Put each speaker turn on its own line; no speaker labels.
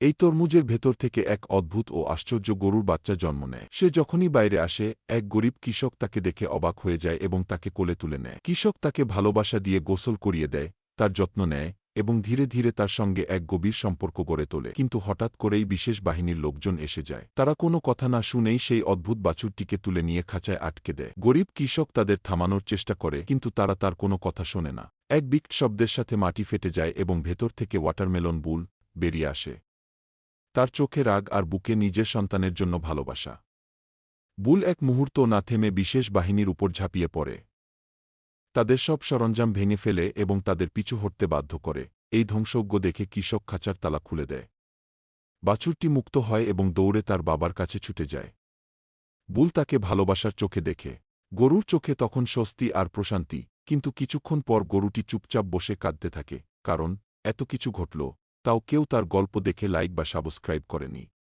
এই তরমুজের ভেতর থেকে এক অদ্ভুত ও আশ্চর্য গরুর বাচ্চা জন্ম নেয়। সে যখনই বাইরে আসে, এক গরিব কৃষক তাকে দেখে অবাক হয়ে যায় এবং তাকে কোলে তুলে নেয়। কৃষক তাকে ভালোবাসা দিয়ে গোসল করিয়ে দেয়, তার যত্ন নেয় এবং ধীরে ধীরে তার সঙ্গে এক গভীর সম্পর্ক গড়ে তোলে। কিন্তু হঠাৎ করেই বিশেষ বাহিনীর লোকজন এসে যায়। তারা কোনো কথা না শুনেই সেই অদ্ভুত বাছুরটিকে তুলে নিয়ে খাঁচায় আটকে দেয়। গরিব কৃষক তাদের থামানোর চেষ্টা করে, কিন্তু তারা তার কোনো কথা শোনে না। এক বিক্ট শব্দের সাথে মাটি ফেটে যায় এবং ভেতর থেকে ওয়াটারমেলন বুল বেরিয়ে আসে। তার চোখে রাগ আর বুকে নিজের সন্তানের জন্য ভালোবাসা। বুল এক মুহূর্ত না থেমে বিশেষ বাহিনীর উপর ঝাঁপিয়ে পড়ে। তাদের সব সরঞ্জাম ভেঙে ফেলে এবং তাদের পিছু হটতে বাধ্য করে। এই ধ্বংসজ্ঞ দেখে কৃষক খাঁচার তালা খুলে দেয়। বাছুরটি মুক্ত হয় এবং দৌড়ে তার বাবার কাছে ছুটে যায়। বুল তাকে ভালোবাসার চোখে দেখে। গরুর চোখে তখন স্বস্তি আর প্রশান্তি, কিন্তু কিছুক্ষণ পর গরুটি চুপচাপ বসে কাঁদতে থাকে, কারণ, এত কিছু ঘটল তাও কেউ তার গল্প দেখে লাইক বা সাবস্ক্রাইব করেনি।